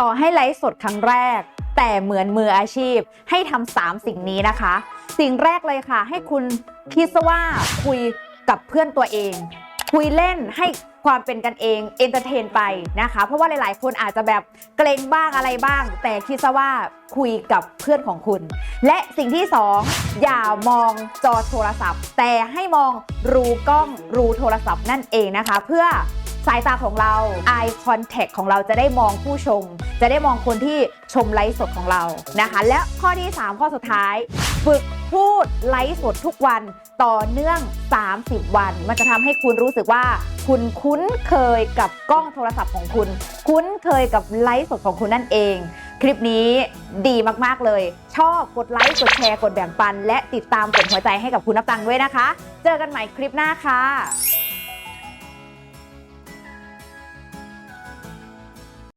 ต่อให้ไลฟ์สดครั้งแรก แต่เหมือนมืออาชีพให้ทำสามสิ่งนี้นะคะ สิ่งแรกเลยค่ะ ให้คุณคิดซะว่าคุยกับเพื่อนตัวเอง คุยเล่นให้ความเป็นกันเองเอนเตอร์เทนไปนะคะ เพราะว่าหลาย ๆ คนอาจจะแบบเกรงบ้างอะไรบ้าง แต่คิดซะว่าคุยกับเพื่อนของคุณ และสิ่งที่สองอย่ามองจอโทรศัพท์ แต่ให้มองรูกล้องรูโทรศัพท์นั่นเองนะคะ เพื่อ สายตาของเรา eye contact ของเราจะได้มองผู้ชม จะได้มองคนที่ชมไลฟ์สดของเรานะคะ และข้อที่ 3 ข้อสุดท้าย ฝึกพูดไลฟ์สดทุกวันต่อเนื่อง 30 วัน มันจะทำให้คุณรู้สึกว่า คุณคุ้นเคยกับกล้องโทรศัพท์ของคุณ คุ้นเคยกับไลฟ์สดของคุณนั่นเอง คลิปนี้ดีมาก ๆ เลย ชอบกดไลค์กดแชร์กดแบ่งปัน และติดตามกดหัวใจให้กับคุณนับตังค์ด้วยนะคะ เจอกันใหม่คลิปหน้าค่ะ